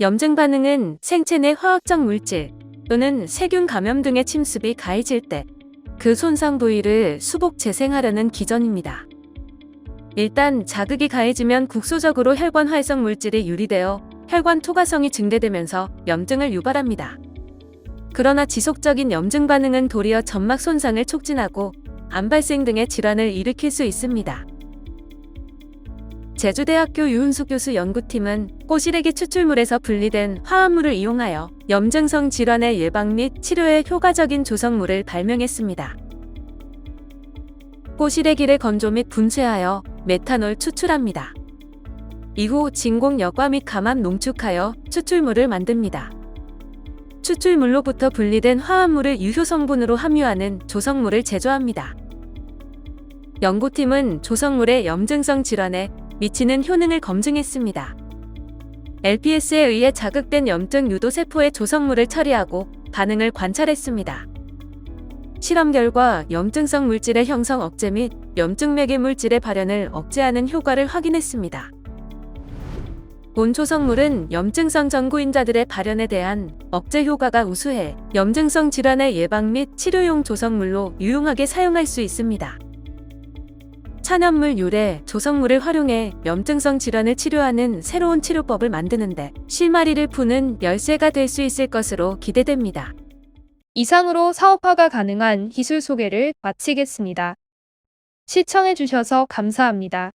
염증 반응은 생체 내 화학적 물질 또는 세균 감염 등의 침습이 가해질 때 그 손상 부위를 수복 재생하려는 기전입니다. 일단 자극이 가해지면 국소적으로 혈관 활성 물질이 유리되어 혈관 투과성이 증대되면서 염증을 유발합니다. 그러나 지속적인 염증 반응은 도리어 점막 손상을 촉진하고 암 발생 등의 질환을 일으킬 수 있습니다. 제주대학교 유은숙 교수 연구팀은 꼬시래기 추출물에서 분리된 화합물을 이용하여 염증성 질환의 예방 및 치료에 효과적인 조성물을 발명했습니다. 꼬시래기를 건조 및 분쇄하여 메탄올 추출합니다. 이후 진공 여과 및 감압 농축하여 추출물을 만듭니다. 추출물로부터 분리된 화합물을 유효 성분으로 함유하는 조성물을 제조합니다. 연구팀은 조성물의 염증성 질환에 미치는 효능을 검증했습니다. LPS에 의해 자극된 염증 유도 세포의 조성물을 처리하고 반응을 관찰했습니다. 실험 결과 염증성 물질의 형성 억제 및 염증 매개 물질의 발현을 억제하는 효과를 확인했습니다. 본 조성물은 염증성 전구인자들의 발현에 대한 억제 효과가 우수해 염증성 질환의 예방 및 치료용 조성물로 유용하게 사용할 수 있습니다. 천연물 유래 조성물을 활용해 염증성 질환을 치료하는 새로운 치료법을 만드는데 실마리를 푸는 열쇠가 될 수 있을 것으로 기대됩니다. 이상으로 사업화가 가능한 기술 소개를 마치겠습니다. 시청해주셔서 감사합니다.